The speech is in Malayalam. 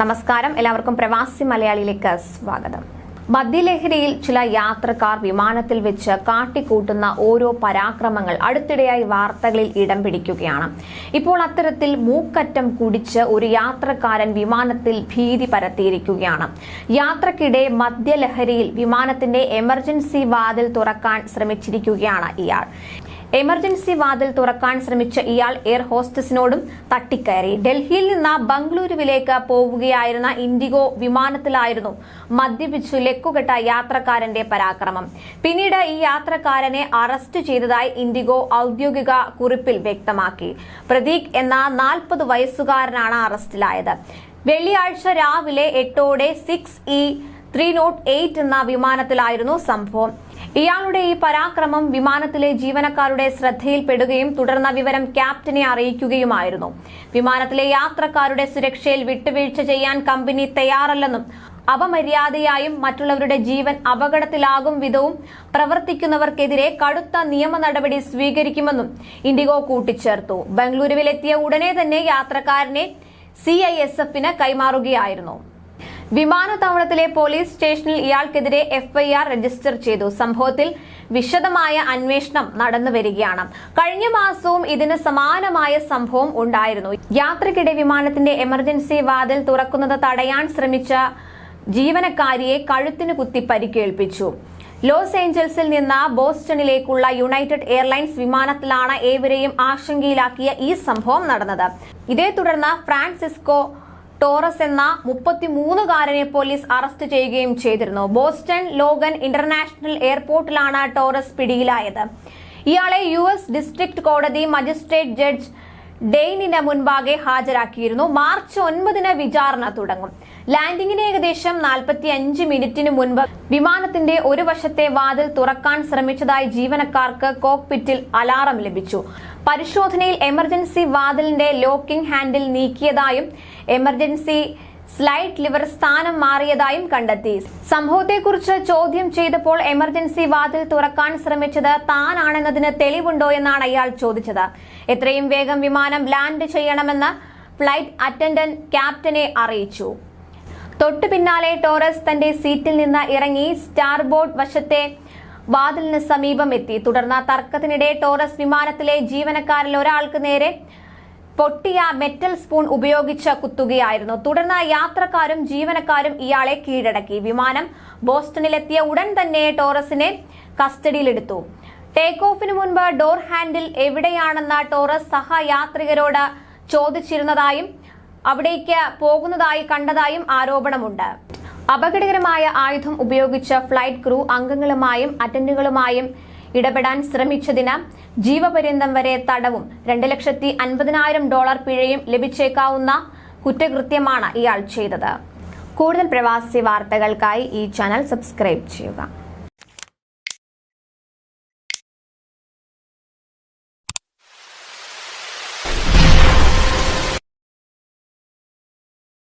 നമസ്കാരം. എല്ലാവർക്കും പ്രവാസി മലയാളിയിലേക്ക് സ്വാഗതം. മദ്യലഹരിയിൽ ചില യാത്രക്കാർ വിമാനത്തിൽ വെച്ച് കാട്ടിക്കൂട്ടുന്ന ഓരോ പരാക്രമങ്ങൾ അടുത്തിടെയായി വാർത്തകളിൽ ഇടം പിടിക്കുകയാണ്. ഇപ്പോൾ അത്തരത്തിൽ മൂക്കറ്റം കുടിച്ച് ഒരു യാത്രക്കാരൻ വിമാനത്തിൽ ഭീതി പരത്തിയിരിക്കുകയാണ്. യാത്രക്കിടെ മദ്യലഹരിയിൽ വിമാനത്തിന്റെ എമർജൻസി വാതിൽ തുറക്കാൻ ശ്രമിച്ചിരിക്കുകയാണ് ഇയാൾ. എമർജൻസി വാതിൽ തുറക്കാൻ ശ്രമിച്ച ഇയാൾ എയർ ഹോസ്റ്റസിനോടും തട്ടിക്കയറി. ഡൽഹിയിൽ നിന്ന് ബംഗളൂരുവിലേക്ക് പോവുകയായിരുന്ന ഇൻഡിഗോ വിമാനത്തിലായിരുന്നു മദ്യപിച്ചു ലക്കുകെട്ട യാത്രക്കാരന്റെ പരാക്രമം. പിന്നീട് ഈ യാത്രക്കാരനെ അറസ്റ്റ് ചെയ്തതായി ഇൻഡിഗോ ഔദ്യോഗിക കുറിപ്പിൽ വ്യക്തമാക്കി. പ്രതീക് എന്ന നാൽപ്പത് വയസ്സുകാരനാണ് അറസ്റ്റിലായത് വെള്ളിയാഴ്ച രാവിലെ എട്ടോടെ six E three nought eight എന്ന വിമാനത്തിലായിരുന്നു സംഭവം. ഇയാളുടെ ഈ പരാക്രമം വിമാനത്തിലെ ജീവനക്കാരുടെ ശ്രദ്ധയിൽപ്പെടുകയും തുടർന്ന വിവരം ക്യാപ്റ്റനെ അറിയിക്കുകയുമായിരുന്നു. വിമാനത്തിലെ യാത്രക്കാരുടെ സുരക്ഷയിൽ വിട്ടുവീഴ്ച ചെയ്യാൻ കമ്പനി തയ്യാറല്ലെന്നും അപമര്യാദയായും മറ്റുള്ളവരുടെ ജീവൻ അപകടത്തിലാകും വിധവും പ്രവർത്തിക്കുന്നവർക്കെതിരെ കടുത്ത നിയമ നടപടി സ്വീകരിക്കുമെന്നും ഇൻഡിഗോ കൂട്ടിച്ചേർത്തു. ബംഗളൂരുവിലെത്തിയ ഉടനെ തന്നെ യാത്രക്കാരനെ സി ഐ എസ് എഫിന് കൈമാറുകയായിരുന്നു. വിമാനത്താവളത്തിലെ പോലീസ് സ്റ്റേഷനിൽ ഇയാൾക്കെതിരെ എഫ്ഐആർ രജിസ്റ്റർ ചെയ്തു. സംഭവത്തിൽ വിശദമായ അന്വേഷണം നടന്നു വരികയാണ്. കഴിഞ്ഞ മാസവും ഇതിന് സമാനമായ സംഭവം ഉണ്ടായിരുന്നു. യാത്രക്കിടെ വിമാനത്തിന്റെ എമർജൻസി വാതിൽ തുറക്കുന്നത് തടയാൻ ശ്രമിച്ച ജീവനക്കാരിയെ കഴുത്തിന് കുത്തി പരിക്കേൽപ്പിച്ചു. ലോസ് ഏഞ്ചൽസിൽ നിന്ന് ബോസ്റ്റണിലേക്കുള്ള യുണൈറ്റഡ് എയർലൈൻസ് വിമാനത്തിലാണ് ഏവരെയും ആശങ്കയിലാക്കിയ ഈ സംഭവം നടന്നത്. ഇതേ തുടർന്ന് ഫ്രാൻസിസ്കോ ടോറസ് എന്ന മുപ്പത്തിമൂന്നുകാരനെ പോലീസ് അറസ്റ്റ് ചെയ്യുകയും ചെയ്തിരുന്നു. ബോസ്റ്റൺ ലോഗൻ ഇന്റർനാഷണൽ എയർപോർട്ടിലാണ് ടോറസ് പിടിയിലായത്. ഇയാളെ യു എസ് ഡിസ്ട്രിക്ട് കോടതി മജിസ്ട്രേറ്റ് ജഡ്ജ് ഡെയ്നിന് മുൻപാകെ ഹാജരാക്കിയിരുന്നു. മാർച്ച് ഒൻപതിന് വിചാരണ തുടങ്ങും. ലാൻഡിങ്ങിന് ഏകദേശം നാൽപ്പത്തി അഞ്ച് മിനിറ്റിന് മുൻപ് വിമാനത്തിന്റെ ഒരു വശത്തെ വാതിൽ തുറക്കാൻ ശ്രമിച്ചതായി ജീവനക്കാർക്ക് കോക്പിറ്റിൽ അലാറം ലഭിച്ചു. പരിശോധനയിൽ എമർജൻസി വാതിലിന്റെ ലോക്കിംഗ് ഹാൻഡിൽ നീക്കിയതായും എമർജൻസി സ്ലൈഡ് ലിവർ സ്ഥാനം മാറിയതായും കണ്ടെത്തി. സംഭവത്തെക്കുറിച്ച് ചോദ്യം ചെയ്തപ്പോൾ എമർജൻസി വാതിൽ തുറക്കാൻ ശ്രമിച്ചത് താനാണെന്നതിന് തെളിവുണ്ടോ എന്നാണ് അയാൾ ചോദിച്ചത്. എത്രയും വേഗം വിമാനം ലാൻഡ് ചെയ്യണമെന്ന് ഫ്ലൈറ്റ് അറ്റൻഡന്റ് ക്യാപ്റ്റനെ അറിയിച്ചു. തൊട്ടു പിന്നാലെ ടോറസ് തന്റെ സീറ്റിൽ നിന്ന് ഇറങ്ങി സ്റ്റാർബോർഡ് വശത്തെ വാതിലിന് സമീപം എത്തി. തുടർന്ന് തർക്കത്തിനിടെ ടോറസ് വിമാനത്തിലെ ജീവനക്കാരിൽ ഒരാൾക്ക് നേരെ പൊട്ടിയ മെറ്റൽ സ്പൂൺ ഉപയോഗിച്ച് കുത്തുകയായിരുന്നു. തുടർന്ന് യാത്രക്കാരും ജീവനക്കാരും ഇയാളെ കീഴടക്കി. വിമാനം ബോസ്റ്റണിലെത്തിയ ഉടൻ തന്നെ ടോറസിനെ കസ്റ്റഡിയിലെടുത്തു. ടേക്ക് ഓഫിന് മുൻപ് ഡോർ ഹാൻഡിൽ എവിടെയാണെന്ന ടോറസ് സഹയാത്രികരോട് ചോദിച്ചിരുന്നതായും അവിടേക്ക് പോകുന്നതായി കണ്ടതായും ആരോപണമുണ്ട്. അപകടകരമായ ആയുധം ഉപയോഗിച്ച ഫ്ലൈറ്റ് ക്രൂ അംഗങ്ങളുമായും അറ്റൻഡുകളുമായും ഇടപെടാൻ ശ്രമിച്ചതിന് ജീവപര്യന്തം വരെ തടവും രണ്ട് ലക്ഷത്തി അൻപതിനായിരം ഡോളർ പിഴയും ലഭിച്ചേക്കാവുന്ന കുറ്റകൃത്യമാണ് ഇയാൾ ചെയ്തത്. കൂടുതൽ പ്രവാസി വാർത്തകൾക്കായി ഈ ചാനൽ സബ്സ്ക്രൈബ് ചെയ്യുക.